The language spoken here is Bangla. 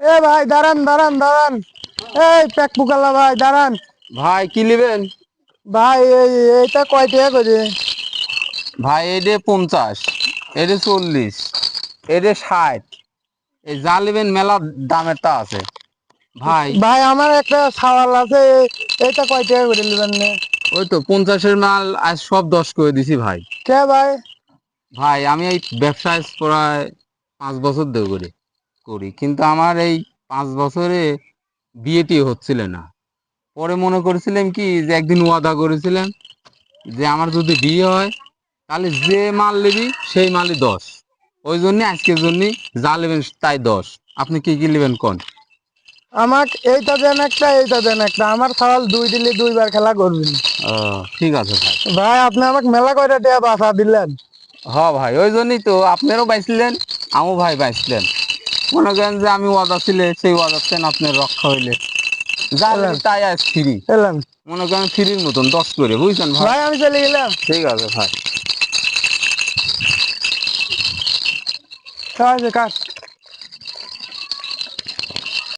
এ ভাই দাঁড়ান দাঁড়ান দাঁড়ান। এই পেক পুকালা ভাই দাঁড়ান। ভাই কি নেবেন? ভাই এই এইটা কয় টাকা করে? ভাই এডে পঞ্চাশ এডে চল্লিশ এডে ষাট এই যা নেবেন মেলা দামের তা আছে। ভাই। ভাই আমার একটা সাওয়াল আছে এ- এইটা কয় টাকা করে নেবেন ওই তো পঞ্চাশের মাল আজ সব দশ করে দিছি ভাই। কে ভাই? ভাই আমি এই ব্যবসায় প্রায় পাঁচ বছর ধরে করি। করি কিন্তু আমার এই পাঁচ বছরে বিয়েটি হচ্ছিল না। পরে মনে করেছিলাম কি যে একদিন ওয়াদা করেছিলাম যে আমার যদি বিয়ে হয় তাহলে যে মাল নেবি সেই মালই দশ। ওই জন্য আজকের জন্য যা নেবেন তাই দশ। আপনি কি কি নেবেন কোন? আমাক এইটা দেন একটা এইটা দেন একটা। আমার সাওয়াল দুই দিলে দুইবার খেলা করবেন ও ঠিক আছে ভাই। ভাই আপনি আমাকে মেলা কয়টা টাকা বাসা দিলেন। হ ভাই ওই জন্যই তো আপনারও বাইছিলেন আমিও ভাই বাইছিলেন। মনে করেন যে আমি ওয়াদা ছিলে সেই ওয়াদা ছেন আপনার রক্ষা হইলে। যা তাই আজ ফ্রি। এলাম মনে করেন ফ্রির মতন দশ করে বুঝছেন ভাই? আমি চলে গেলাম। ঠিক আছে ভাই। কাজ কাট